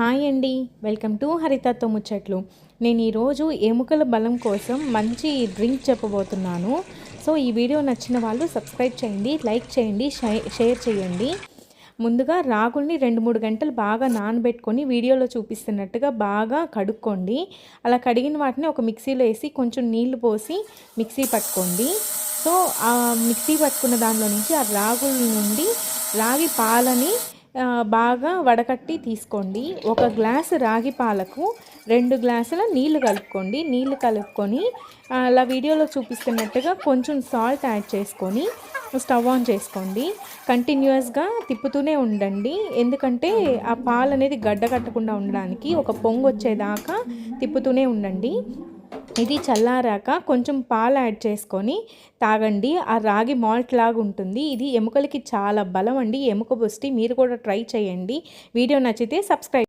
Hi అండి. Welcome to హరితతో ముచ్చట్లు. నేను ఈరోజు ఎముకల బలం కోసం మంచి డ్రింక్ చెప్పబోతున్నాను. సో ఈ వీడియో నచ్చిన వాళ్ళు సబ్స్క్రైబ్ చేయండి లైక్ చేయండి షే- షేర్ చేయండి. ముందుగా రాగుల్ని రెండు మూడు గంటలు బాగా నానబెట్టుకొని వీడియోలో చూపిస్తున్నట్టుగా బాగా కడుక్కోండి. అలా కడిగిన వాటిని ఒక మిక్సీలో వేసి కొంచెం నీళ్ళు పోసి మిక్సీ పట్టుకోండి. సో ఆ మిక్సీ పట్టుకున్న దానిలో నుంచి ఆ రాగుల నుండి రాగి పాలని బాగా వడకట్టి తీసుకోండి. ఒక గ్లాసు రాగి పాలకు రెండు గ్లాసుల నీళ్ళు కలుపుకోండి. నీళ్ళు కలుపుకొని అలా వీడియోలో చూపిస్తున్నట్టుగా కొంచెం సాల్ట్ యాడ్ చేసుకొని స్టవ్ ఆన్ చేసుకోండి. కంటిన్యూస్గా తిప్పుతూనే ఉండండి. ఎందుకంటే ఆ పాలు అనేది గడ్డ కట్టకుండా ఉండడానికి ఒక పొంగు వచ్చేదాకా తిప్పుతూనే ఉండండి. ఇది చల్లారాక కొంచెం పాలు యాడ్ చేసుకొని తాగండి. ఆ రాగి మాల్ట్ లాగా ఉంటుంది. ఇది ఎముకలకి చాలా బలం అండి. ఎముక పుష్టి మీరు కూడా ట్రై చేయండి. వీడియో నచ్చితే సబ్స్క్రైబ్